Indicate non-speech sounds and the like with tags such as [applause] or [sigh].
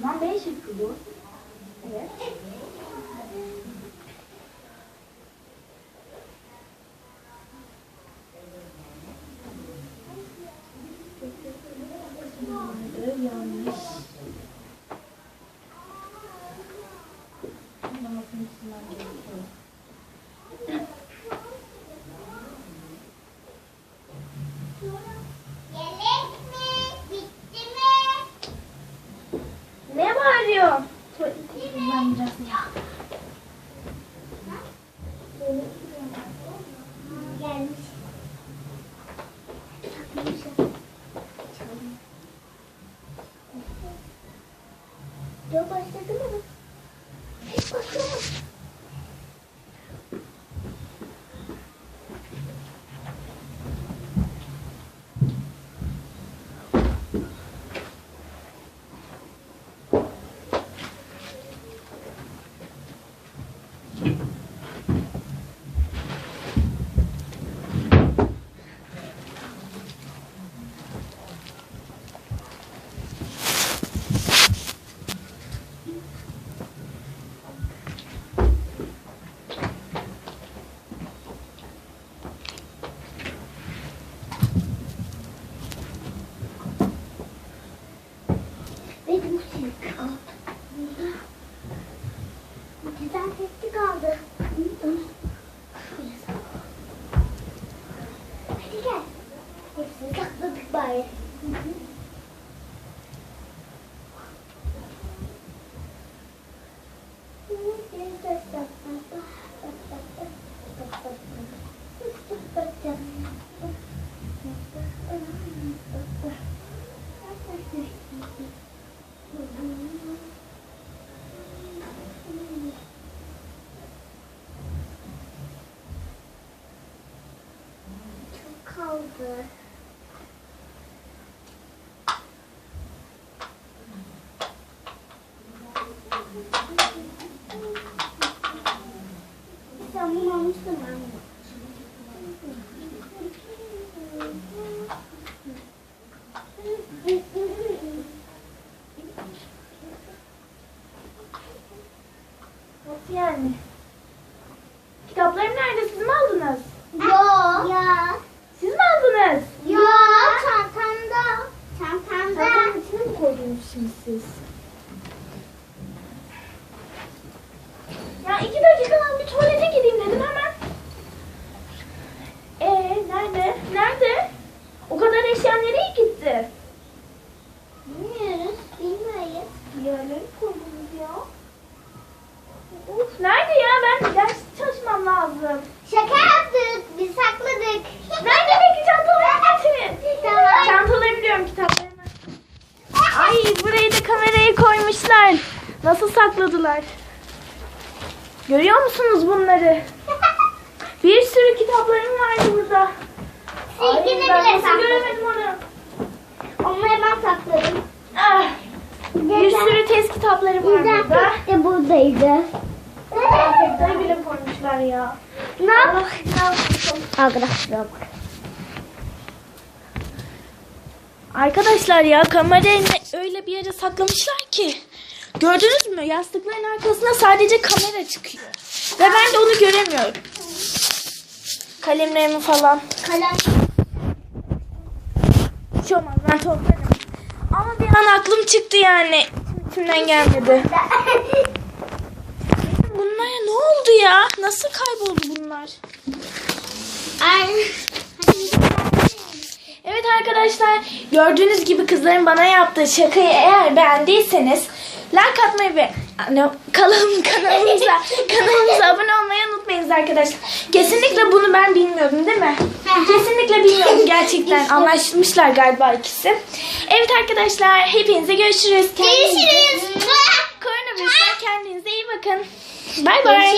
Não deixa, filho. É. biraz ya. Gelmiş. Yo başladı mı? Bakalım. Benim tepki kaldı. Güzel tepki kaldı. Hadi gel. Hepsini sakladık bari. Çok kaldı. Sen bunu almıştın ben. Nasıl yani? Kitaplarım nerede? Siz mi aldınız? Yo. Ya. Siz mi aldınız? Yo. Çantamda. Çantamda. Çantanın içine mi koydunuz şimdi siz? Ya iki dakika ben bir tuvalete gideyim dedim hemen. Ee nerede? Nerede? O kadar eşya nereye gitti? Bilmiyoruz. Bilmiyoruz. Yerleri Nasıl sakladılar? Görüyor musunuz bunları? [laughs] Bir sürü kitaplarım vardı burada. Silgini bile nasıl göremedim onu? Onları ben sakladım. Ah, bir sürü test kitapları var burada. de buradaydı. Kıyafetleri bile koymuşlar ya. Ne Allah yap? Arkadaşlar bak. Arkadaşlar ya kamerayı ne- öyle bir yere saklamışlar ki. Gördünüz mü? Yastıkların arkasına sadece kamera çıkıyor. Ve ben de onu göremiyorum. Kalemlerimi falan. Kalem. Hiç olmaz ben toplarım. Ama bir an aklım çıktı yani. İçimden gelmedi. [laughs] Bunlara ne oldu ya? Nasıl kayboldu bunlar? Ay. Evet arkadaşlar gördüğünüz gibi kızların bana yaptığı şakayı eğer beğendiyseniz like atmayı ve ano- kanalım, [laughs] kanalımıza, [laughs] kanalımıza abone olmayı unutmayınız arkadaşlar. Kesinlikle bunu ben bilmiyordum değil mi? Kesinlikle bilmiyordum gerçekten [laughs] anlaşmışlar galiba ikisi. Evet arkadaşlar hepinize görüşürüz. Kendinize- Görüşürüz. Koronavirüsten kendinize iyi bakın. Bay bay.